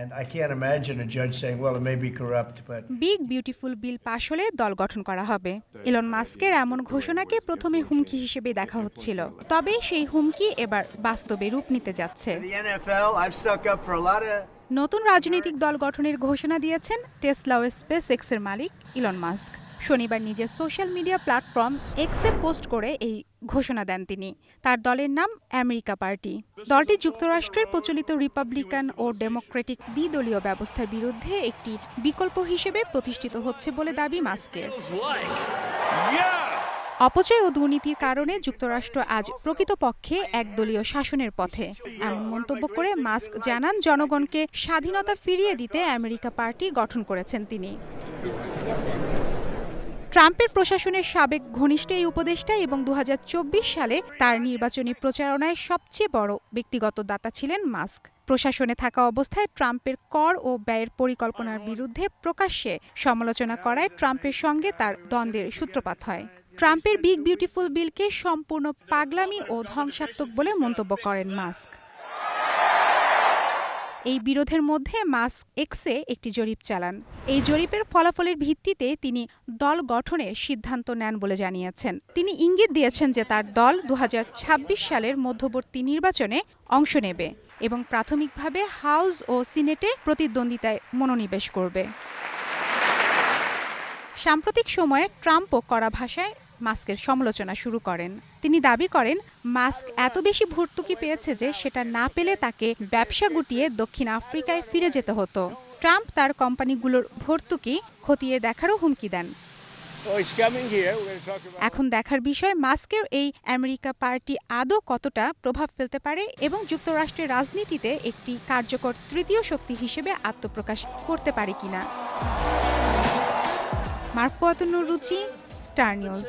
And I can't imagine a judge saying, well, it may be corrupt, but big beautiful bill পাশ হলে দল গঠন করা হবে। Elon মাস্কের এমন ঘোষণাকে প্রথমে হুমকি হিসেবে দেখা হচ্ছিল। তবে সেই হুমকি এবার বাস্তবে রূপ নিতে যাচ্ছে। The NFL, I've stuck up for a lot of নতুন রাজনৈতিক দল গঠনের ঘোষণা দিয়েছেন টেসলা ও স্পেস এক্সের মালিক ইলন মাস্ক। শনিবার নিজের সোশ্যাল মিডিয়া প্ল্যাটফর্ম এক্সে পোস্ট করে এই ঘোষণা দেন তিনি। তার দলের নাম আমেরিকা পার্টি। দলটি যুক্তরাষ্ট্রের প্রচলিত রিপাবলিকান ও ডেমোক্রেটিক দ্বিদলীয় ব্যবস্থার বিরুদ্ধে একটি বিকল্প হিসেবে প্রতিষ্ঠিত হচ্ছে বলে দাবি মাস্কের। অপচয় ও দুর্নীতির কারণে যুক্তরাষ্ট্র আজ প্রকৃতপক্ষে একদলীয় শাসনের পথে। এমন মন্তব্য করে মাস্ক জানান, জনগণকে স্বাধীনতা ফিরিয়ে দিতে আমেরিকা পার্টি গঠন করেছেন তিনি। ট্রাম্পের প্রশাসনের সাবেক ঘনিষ্ঠ এই উপদেষ্টা এবং দু হাজার চব্বিশ সালে তার নির্বাচনী প্রচারণায় সবচেয়ে বড় ব্যক্তিগত দাতা ছিলেন মাস্ক। প্রশাসনে থাকা অবস্থায় ট্রাম্পের কর ও ব্যয়ের পরিকল্পনার বিরুদ্ধে প্রকাশ্যে সমালোচনা করায় ট্রাম্পের সঙ্গে তার দ্বন্দ্বের সূত্রপাত হয়। ট্রাম্পের বিগ বিউটিফুল বিলকে সম্পূর্ণ পাগলামি ও ধ্বংসাত্মক বলে মন্তব্য করেন মাস্ক। এই বিরোধের মধ্যে মাস্ক এক্সে একটি জরিপ চালান। এই জরিপের ফলাফলের ভিত্তিতে তিনি দল গঠনের সিদ্ধান্ত নেন বলে জানিয়েছেন। তিনি ইঙ্গিত দিয়েছেন যে তার দল দু হাজার ছাব্বিশ সালের মধ্যবর্তী নির্বাচনে অংশ নেবে এবং প্রাথমিকভাবে হাউস ও সিনেটে প্রতিদ্বন্দ্বিতায় মনোনিবেশ করবে। সাম্প্রতিক সময়ে ট্রাম্পও কড়া ভাষায় মাস্কের সমালোচনা শুরু করেন। তিনি দাবি করেন মাস্ক এত বেশি ভর্তুকি পেয়েছে যে সেটা না পেলে তাকে ব্যবসা গুটিয়ে দক্ষিণ আফ্রিকায় ফিরে যেতে হতো। ট্রাম্প তার কোম্পানিগুলোর ভর্তুকি খতিয়ে দেখারও হুমকি দেন। Oh. এখন দেখার বিষয় মাস্কের এই আমেরিকা পার্টি আদৌ কতটা প্রভাব ফেলতে পারে এবং যুক্তরাষ্ট্রের রাজনীতিতে একটি কার্যকর তৃতীয় শক্তি হিসেবে আত্মপ্রকাশ করতে পারে কিনা। মারফুয়াতুন্নুর রুচি Star News.